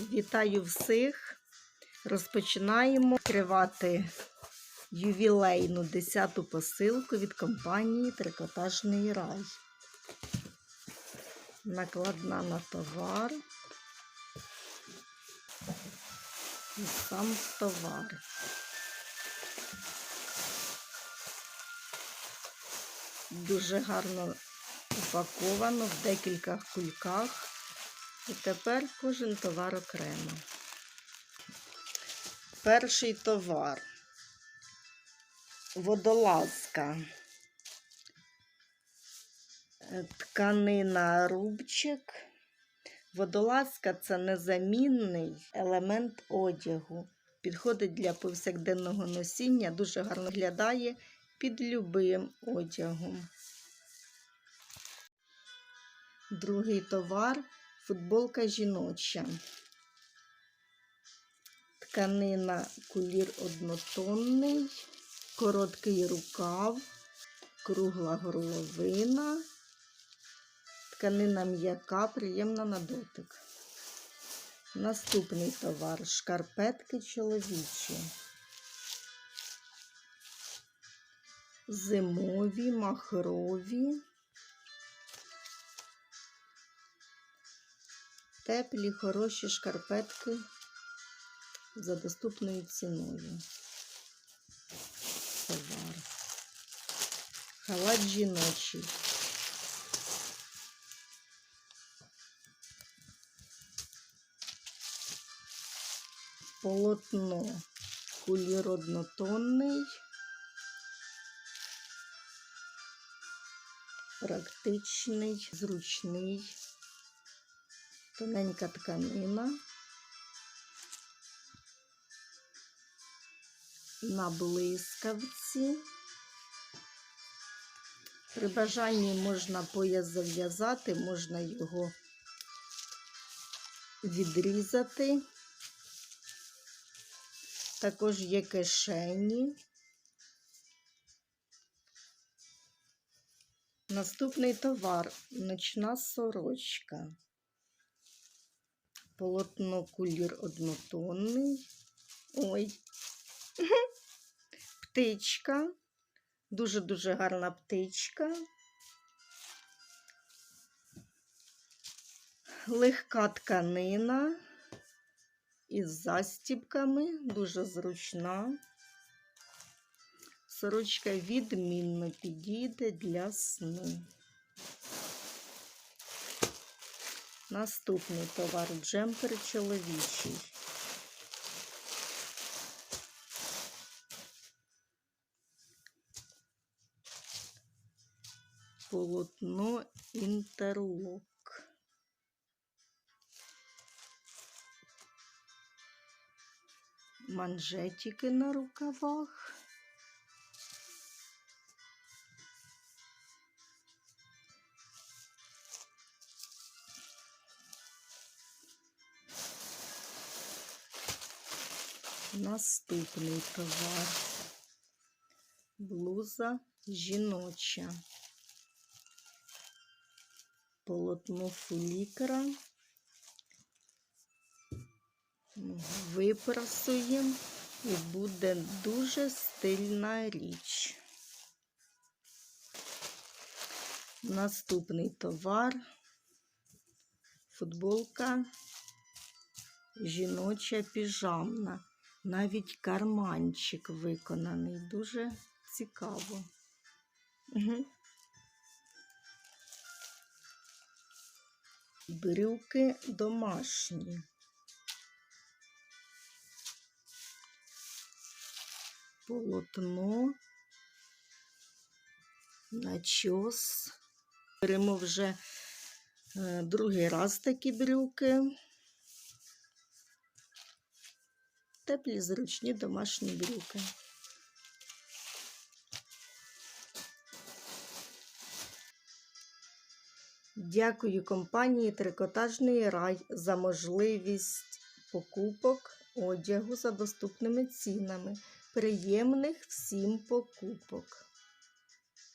Вітаю всіх! Розпочинаємо відкривати ювілейну 10-ту посилку від компанії Трикотажний рай. Накладна на товар. І сам товар. Дуже гарно упаковано в декілька кульках. І тепер кожен товар окремо. Перший товар. Водолазка. Е, Тканина рубчик. Водолазка це незамінний елемент одягу. Підходить для повсякденного носіння, дуже гарно виглядає під любим одягом. Другий товар футболка жіноча. Тканина кулір однотонний, короткий рукав, кругла горловина. Тканина м'яка, приємна на дотик. Наступний товар шкарпетки чоловічі. Зимові, махрові. Теплі, хороші шкарпетки за доступною ціною. Товар. Халат жіночий. Полотно кулір однотонний. Практичний, зручний тоненька тканина. На блискавці. При бажанні можна пояс зав'язати, можна його відрізати. Також є кишені. Наступний товар ночна сорочка. Полотно кулір однотонний. Ой. Птичка. Дуже-дуже гарна птичка. Легка тканина із застібками, дуже зручна. Сорочка відмінно підійде для сну. Наступний товар джемпер чоловічий. Полотно інтерлок. Манжетики на рукавах. Наступний товар. Блуза жіноча. Полотно фулікра. Випрасуємо і буде дуже стильна річ. Наступний товар. Футболка жіноча піжамна. Навіть карманчик виконаний. Дуже цікаво. Угу. Брюки домашні. Полотно, начос. Беремо вже е, другий раз такі брюки. Теплі, зручні домашні брюки. Дякую компанії Трикотажний рай за можливість покупок одягу за доступними цінами. Приємних всім покупок!